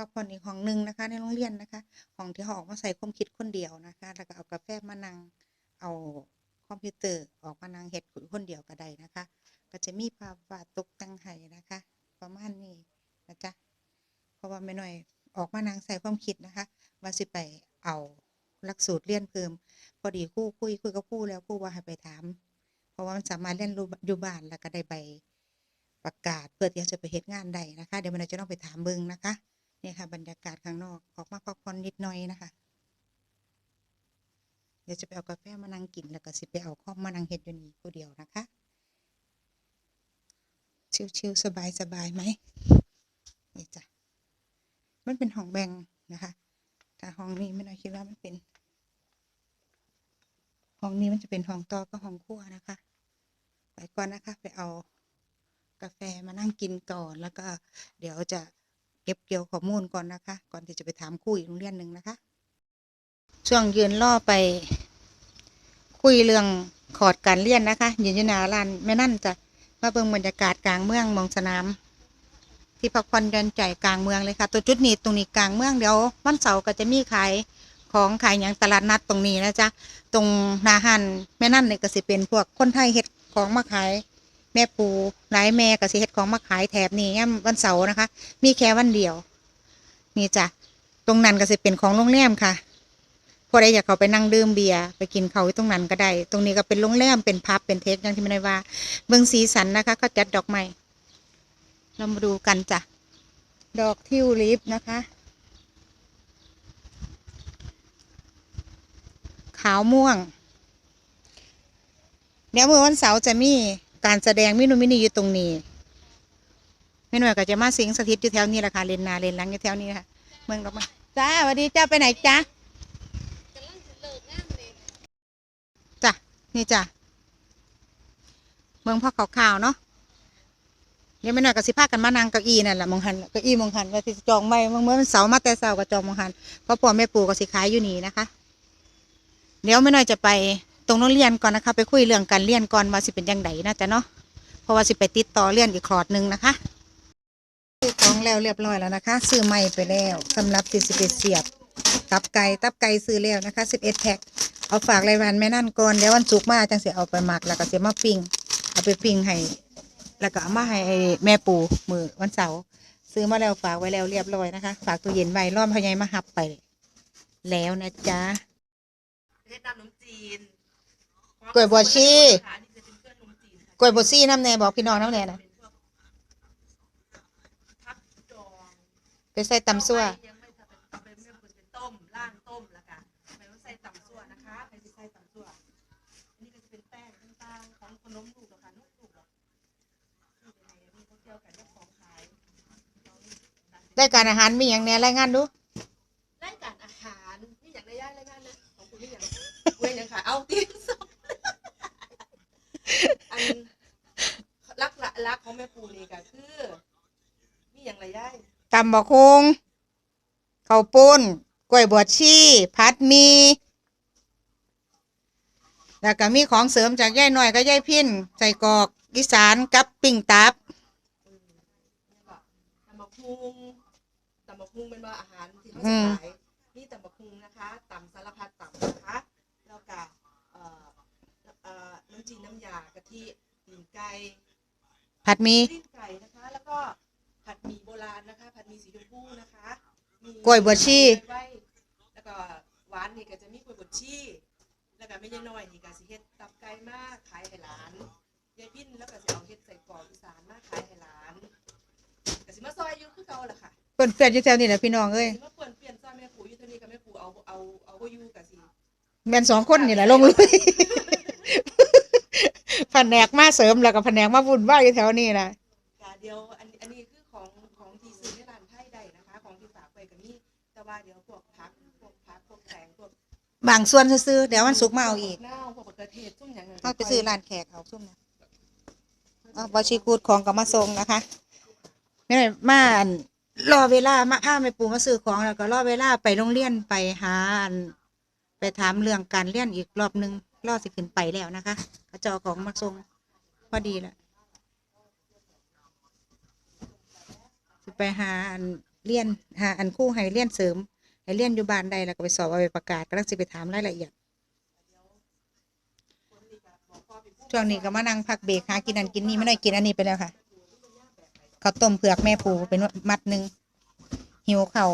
พักผ่อนอีกห้องหนึ่งนะคะ ในโรงเรียนนะคะห้องที่เขาออกมาใส่ความคิดคนเดียวนะคะ แล้วก็เอากาแฟมานั่งเอาคอมพิวเตอร์ออกมานั่งเฮ็ดคนเดียวก็ได้นะคะ ก็จะมีภาพวาดตกแต่งให้นะคะ ประมาณนี้นะจ๊ะเพราะว่าไม่หน้อยออกมานั่งใส่ความคิดนะคะว่าสิไปเอาหลักสูตรเรียนเพิ่ม พอดีคู่คุยคุยกับคู่แล้วคู่ว่าให้ไปถาม เพราะว่ามันสามารถเรียนรู้อยู่บ้านแล้วก็ได้ใบประกาศเพื่อที่จะไปเฮ็ดงานได้นะคะ เดี๋ยวมันจะต้องไปถามเบิงนะคะ นี่ยค่ะ บรรยากาศข้างนอกออกมาพักผ่อนนิดหน่อยนะคะ เดี๋ยวจะไปเอากาแฟมานั่งกินแล้วก็สิไปเอาคอมานั่งเฮ็ดอยู่นี่ผู้เดียวนะคะ ชิวๆสบายๆไหมนี่จ้ะมันเป็นห้องแบ่งนะคะแต่ห้องนี้ไม่น่าคิดว่ามันเป็นห้องนี้มันจะเป็นห้องต่อก็ห้องครัวนะคะไปก่อนนะคะ ไปเอากาแฟมานั่งกินก่อนแล้วก็เดี๋ยวจะ เก็บเกี่ยวข้อมูลก่อนนะคะ ก่อนที่จะไปถามครู่อีกโรงเรียนหนึ่งนะคะ ช่วงยืนล่อไป คุยเรื่องขอดการเรียนนะคะยืนอยู่หน้าร้านแม่นั่นจะมาเบิ่งบรรยากาศกลางเมืองมองสนาม ที่พักผ่อนหย่อนใจกลางเมืองเลยค่ะ ตัวจุดนี้ตรงนี้กลางเมืองเดี๋ยววันเสาร์ก็จะมีขายของขายอย่างตลาดนัดตรงนี้นะจ๊ะตรงนาหันแม่นั่นเนี่ยก็สิเป็นพวกคนไทยเฮ็ดของมาขาย แม่ปูหลายแม่ก็สิเฮ็ดของมาขายแถบนี้ย่ำวันเสาร์นะคะ มีแค่วันเดียว นี่จ้ะตรงนั้นก็สิเป็นของโรงแรมค่ะพอได้อยากเขาไปนั่งดื่มเบียร์ไปกินเขาวอยู่ตรงนั้นก็ได้ ตรงนี้ก็เป็นโรงแรมเป็นพับเป็นเทคอย่างที่ไม่ได้ว่า เบื้องสีสันนะคะก็จัดดอกไม้เรามาดูกันจ้ะดอกทิวลิปนะคะ ขาวม่วง เดี๋ยวเมื่อวันเสาร์จะมี การแสดงมินูมินีอยู่ตรงนี้ไม่หน่อยก็จะมาสิงสถิตอยู่แถวนี้แหละค่ะเลนนาเลนลังอยู่แถวนี้ค่ะ เมืองดอกม้จ้าสวัสดีจ้าไปไหนจ้าจ้ะนี่จ้ะเมืองพ่อขาวๆเนาะเดี๋ยวไม่หน่อยก็สิพากันมานั่งเก้าอี้นั่นแหละมองหันเก้าอี้มองหันว่าสิจองไม่เมื่อวันเสาร์มาแต่เสาร์ก็จองมองหันเพราะพ่อแม่ปู่ก็สิขายอยู่นี่นะคะ เดี๋ยวไม่น้อยจะไป ตรงโรงเรียนก่อนนะคะ ไปคุยเรื่องการเรียนก่อนว่าสิเป็นยังไงนะจ๊ะเนาะเพราะว่าสิไปติดต่อเรียนอีกคลอดหนึ่งนะคะซื้อของแล้วเรียบร้อยแล้วนะคะ ซื้อใหม่ไปแล้วสำหรับที่สิบเอ็ดเสียบ ตับไก่ตับไก่ซื้อแล้วนะคะสิบเอ็ดแพ็คเอาฝากรายวันแม่นั่นก่อนเดี๋ยววันศุกร์มาจังเสียเอาไปหมักแล้วก็เสียมาปิ้งเอาไปปิ้งให้แล้วก็เอามาให้แม่ปูมือวันเสาร์ซื้อมาแล้วฝากไว้แล้วเรียบร้อยนะคะ ฝากตู้เย็นไว้รอบพยายมาหับไป แล้วนะจ๊ะเฮ็ดน้ำนมจีน กล้วยบวชชีค่ะนี่จะเป็นเครื่องนมจีนค่ะกล้วยบดซี่น้ำแน่บอกพี่น้องน้ำแน่นะเป็นพวกพักจองไปใส่ตำซั่วยังไม่ทำเป็นเอาไปไม่ควรเป็นต้มล่างต้มแล้วกันไม่ต้องใส่ตำซั่วนะคะใครจะใส่ตำซั่วอันนี้ก็จะเป็นแป้งต่างๆของขนมลูกหรอกค่ะนุ่มลูกหรอกนี่เป็นไงมีเขาเกี่ยวกันเจ้าของขาย ได้การอาหารมีอย่างแน่รายงานดู รายการอาหารนี่อยากได้ย่างรายงานนะของคุณนี่อยากเว้ยยังค่ะเอาตีนสองอัน รักละรักของแม่ปูนี่ก็คือมีอย่างไรย่ายตำบักคงข้าวปุ้นกล้วยบวชชีผัดหมี แล้วก็มีของเสริมจากยายหน่อยก็ยายพินใส่กรอกอีสานกับปิ่งตับอืมแล้วก็ตำบักฮุงตำบักฮุงเป็นว่าอาหารที่เขาจะขายนี่ตำบักฮุงนะคะตำสารพัดตำนะคะแล้วก็เอ่อเอ่อน้ำจีนน้ำยากะทิตีนไก่ ผัดหมีตีนไก่นะคะ แล้วก็ผัดหมี่โบราณนะคะ ผัดหมี่สีชมพูนะคะมีกล้วยบวชชี ไว้แล้วก็หวานนี่ก็จะมีกล้วยบวชชีแล้วก็ไม่ใช่น้อยนี่ก็สิเฮ็ดตับไก่มาขายให้หลานยายพินแล้วก็สิเอาเฮ็ดใส่กรอกอีสานมาขายให้หลานก็สิมาซอยอยู่คือเก่าล่ะค่ะเพื่อนเพื่อนอยู่แถวนี้แหละพี่น้องเอ้ยสิมาเปลี่ยนเปลี่ยนซอยแม่ปู่อยู่เท่านี้กับแม่ปู่เอาเอาเอาบ่อยู่ก็สิแม่นสองคนนี่แหละลงลุยแผ นกมาเสริมแล้วก็แผนกมาวุ่นวายอยู่แถวนี้นะเดี๋ยวอันอันนี้คือของของที่ซื้อในร้านไทยได้นะคะ ของที่ฝากไปก็มีแต่ว่าเดี๋ยวพวกผักพวกผักพวกแตงพวกบางส่วนซื้อๆเดี๋ยววันศุกร์มาเอาอีกหน้าพวกมะเขือเทศซุ่มหยังเอาไปซื้อร้านแขกเอาซุ่มนะเอาบาชีกูดของกับมาส่งนะคะไม่ได้มาอั่นรอเวลามาพาแม่ปูมาซื้อของแล้วก็รอเวลาไปโรงเรียนไปหาอันไปถามเรื่องการเรียนอีกรอบหนึง รอสิขึ้นไปแล้วนะคะเขาเจาของมาส่งพอดีแหละสิไปหาอันเรียนหาอันคู่ให้เรียนเสริมให้เรียนอยู่บ้านใดแล้วก็ไปสอบเอาไปประกาศกำลังสิไปถามรายละเอียดช่วงนี้ก็มานั่งพักเบรกหากินอันกินนี่ไม่ได้กินอันนี้ไปแล้วค่ะข้าวต้มเผือกแม่ปูเป็นมัดหนึ่งหิวเข่า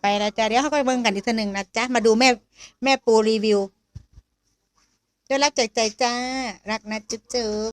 ไปแล้วจ้ะเดี๋ยวเขาก็เบิ่งกันอีกทีหนึ่งนะจ๊ะมาดูแม่แม่ปูรีวิว ด้วยรักใจใจจ้า รักนะจุ๊บจุ๊บ